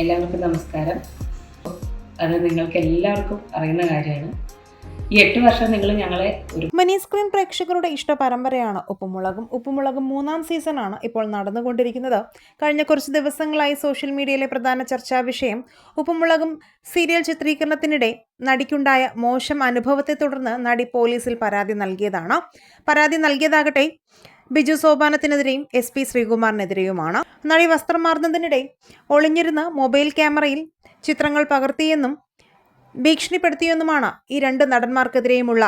എല്ലാവർക്കും നമസ്കാരം. അത് നിങ്ങൾക്ക് എല്ലാവർക്കും അറിയുന്ന കാര്യമാണ്. ഈ എട്ട് വർഷം നിങ്ങൾ ഞങ്ങളെ ഒരു മനി സ്ക്രീൻ പ്രേക്ഷകരുടെ ഇഷ്ട പരമ്പരയാണ് ഉപ്പുമുളകും. ഉപ്പുമുളകും മൂന്നാം സീസൺ ആണ് ഇപ്പോൾ നടന്നുകൊണ്ടിരിക്കുന്നത്. കഴിഞ്ഞ കുറച്ച് ദിവസങ്ങളായി സോഷ്യൽ മീഡിയയിലെ പ്രധാന ചർച്ചാ വിഷയം ഉപ്പുമുളകും സീരിയൽ ചിത്രീകരണത്തിനിടെ നടിക്കുണ്ടായ മോശം അനുഭവത്തെ തുടർന്ന് നടി പോലീസിൽ പരാതി നൽകിയതാണ്. പരാതി നൽകിയതാകട്ടെ ബിജു സോപാനത്തിനെതിരെയും എസ് പി ശ്രീകുമാറിനെതിരെയുമാണ്. നടി വസ്ത്രം മാറുന്നതിനിടെ ഒളിഞ്ഞിരുന്ന് മൊബൈൽ ക്യാമറയിൽ ചിത്രങ്ങൾ പകർത്തിയെന്നും ഭീഷണിപ്പെടുത്തിയെന്നുമാണ് ഈ രണ്ട് നടന്മാർക്കെതിരെയുമുള്ള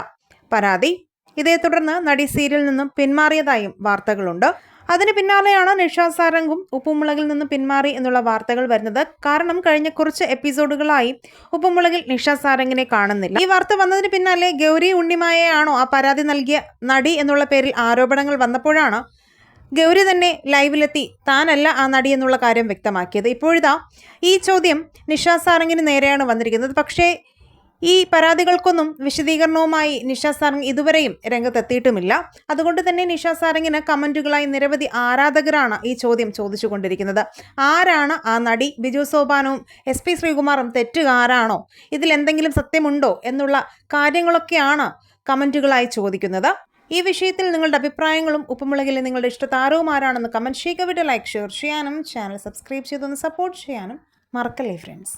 പരാതി. ഇതേ തുടർന്ന് നടി സീരിയലിൽ നിന്നും പിന്മാറിയതായും വാർത്തകളുണ്ട്. അതിന് പിന്നാലെയാണ് നിഷ സാരംഗും ഉപ്പുമുളകിൽ നിന്നും പിന്മാറി എന്നുള്ള വാർത്തകൾ വരുന്നത്. കാരണം കഴിഞ്ഞ കുറച്ച് എപ്പിസോഡുകളായി ഉപ്പുമുളകിൽ നിഷ സാരംഗിനെ കാണുന്നില്ല. ഈ വാർത്ത വന്നതിന് പിന്നാലെ ഗൗരി ഉണ്ണിമായയാണോ ആ പരാതി നൽകിയ നടി എന്നുള്ള പേരിൽ ആരോപണങ്ങൾ വന്നപ്പോഴാണ് ഗൗരി തന്നെ ലൈവിലെത്തി താനല്ല ആ നടി എന്നുള്ള കാര്യം വ്യക്തമാക്കിയത്. ഇപ്പോഴിതാ ഈ ചോദ്യം നിഷ സാരംഗിന് നേരെയാണ് വന്നിരിക്കുന്നത്. പക്ഷേ ഈ പരാതികൾക്കൊന്നും വിശദീകരണവുമായി നിഷ സാരംഗ് ഇതുവരെയും രംഗത്തെത്തിയിട്ടുമില്ല. അതുകൊണ്ട് തന്നെ നിഷ സാരംഗിന് കമന്റുകളായി നിരവധി ആരാധകരാണ് ഈ ചോദ്യം ചോദിച്ചുകൊണ്ടിരിക്കുന്നത്. ആരാണ് ആ നടി ബിജു സോപാനവും എസ് പി ശ്രീകുമാറും തെറ്റുകാരാണോ? ഇതിലെന്തെങ്കിലും സത്യമുണ്ടോ എന്നുള്ള കാര്യങ്ങളൊക്കെയാണ് കമന്റുകളായി ചോദിക്കുന്നത്. ഈ വിഷയത്തിൽ നിങ്ങളുടെ അഭിപ്രായങ്ങളും ഉപ്പുമുളകിലെ നിങ്ങളുടെ ഇഷ്ടതാരവും ആരാണെന്ന് കമന്റ് ചെയ്യുക. വിട്ട് ലൈക്ക് ഷെയർ ചെയ്യാനും ചാനൽ സബ്സ്ക്രൈബ് ചെയ്തൊന്ന് സപ്പോർട്ട് ചെയ്യാനും മറക്കല്ലേ ഫ്രണ്ട്സ്